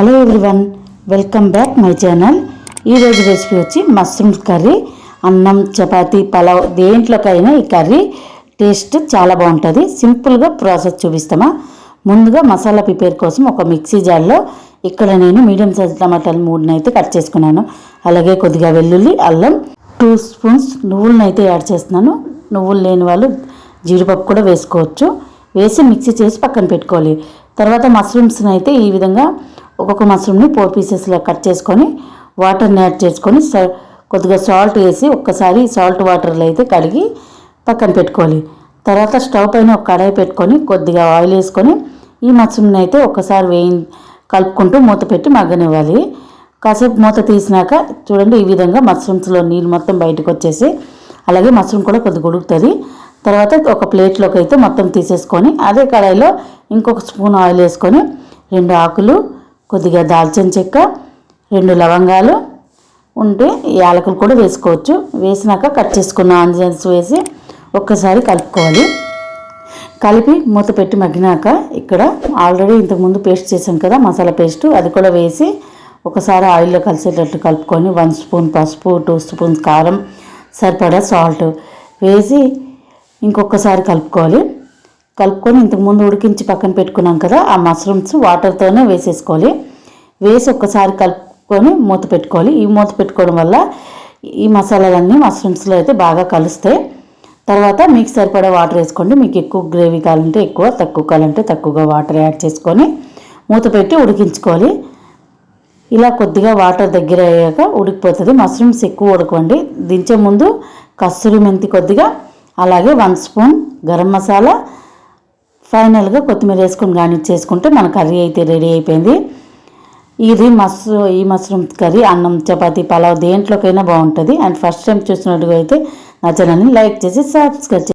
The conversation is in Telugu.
Hello everyone welcome back my channel. ఈరోజు రెసిపీ వచ్చి మష్రూమ్స్ కర్రీ అన్నం చపాతీ పలావ్ దేంట్లోకైనా ఈ కర్రీ టేస్ట్ చాలా బాగుంటుంది. సింపుల్గా ప్రాసెస్ చూపిస్తామా? ముందుగా మసాలా ప్రిపేర్ కోసం ఒక మిక్సీ జార్లో ఇక్కడ నేను మీడియం సైజ్ టమాటాలు మూడునైతే కట్ చేసుకున్నాను. అలాగే కొద్దిగా వెల్లుల్లి అల్లం టూ స్పూన్స్ నువ్వులను అయితే యాడ్ చేస్తున్నాను. నువ్వులు లేని వాళ్ళు జీడిపప్పు కూడా వేసుకోవచ్చు. వేసి మిక్సీ చేసి పక్కన పెట్టుకోవాలి. తర్వాత మష్రూమ్స్ని అయితే ఈ విధంగా ఒక్కొక్క మష్రూమ్ని ఫోర్ పీసెస్లో కట్ చేసుకొని వాటర్ని యాడ్ చేసుకొని స- కొద్దిగా సాల్ట్ వేసి ఒక్కసారి సాల్ట్ వాటర్లో అయితే కడిగి పక్కన పెట్టుకోవాలి. తర్వాత స్టవ్ పైన ఒక కడాయి పెట్టుకొని కొద్దిగా ఆయిల్ వేసుకొని ఈ మష్రూమ్ని అయితే ఒక్కసారి వేయి కలుపుకుంటూ మూత పెట్టి మగ్గనివ్వాలి. కాసేపు మూత తీసినాక చూడండి ఈ విధంగా మష్రూమ్స్లో నీళ్ళు మొత్తం బయటకు వచ్చేసి అలాగే మష్రూమ్ కూడా కొద్దిగా ఉడుకుతుంది. తర్వాత ఒక ప్లేట్లోకి అయితే మొత్తం తీసేసుకొని అదే కడాయిలో ఇంకొక స్పూన్ ఆయిల్ వేసుకొని రెండు ఆకులు కొద్దిగా దాల్చిన చెక్క రెండు లవంగాలు ఉంటే యాలకులు కూడా వేసుకోవచ్చు. వేసినాక కట్ చేసుకున్న ఆనియన్స్ వేసి ఒక్కసారి కలుపుకోవాలి. కలిపి మూత పెట్టి మగ్గినాక ఇక్కడ ఆల్రెడీ ఇంతకుముందు పేస్ట్ చేసాం కదా మసాలా పేస్ట్ అది కూడా వేసి ఒకసారి ఆయిల్లో కలిసేటట్టు కలుపుకొని వన్ స్పూన్ పసుపు టూ స్పూన్స్ కారం సరిపడా సాల్ట్ వేసి ఇంకొకసారి కలుపుకోవాలి. కలుపుకొని ఇంతకుముందు ఉడికించి పక్కన పెట్టుకున్నాం కదా ఆ మష్రూమ్స్ వాటర్తోనే వేసేసుకోవాలి. వేసి ఒక్కసారి కలుపుకొని మూత పెట్టుకోవాలి. ఈ మూత పెట్టుకోవడం వల్ల ఈ మసాలాలన్నీ మష్రూమ్స్లో అయితే బాగా కలుస్తాయి. తర్వాత మీకు సరిపడా వాటర్ వేసుకోండి. మీకు ఎక్కువ గ్రేవీ కావాలంటే ఎక్కువ తక్కువ కావాలంటే తక్కువగా వాటర్ యాడ్ చేసుకొని మూత పెట్టి ఉడికించుకోవాలి. ఇలా కొద్దిగా వాటర్ దగ్గర అయ్యాక ఉడికిపోతుంది. మష్రూమ్స్ ఎక్కువ ఉడకండి దించే ముందు కస్తూరి మెంతి కొద్దిగా అలాగే వన్ స్పూన్ గరం మసాలా ఫైనల్గా కొత్తిమీర వేసుకొని గార్నిష్ చేసుకుంటే మన కర్రీ అయితే రెడీ అయిపోయింది. ఇది మస్ ఈ మష్రూమ్ కర్రీ అన్నం చపాతీ పలావ్ దేంట్లోకైనా బాగుంటుంది. అండ్ ఫస్ట్ టైం చూసినట్టుగా అయితే నా ఛానల్ని లైక్ చేసి సబ్స్క్రైబ్ చేసి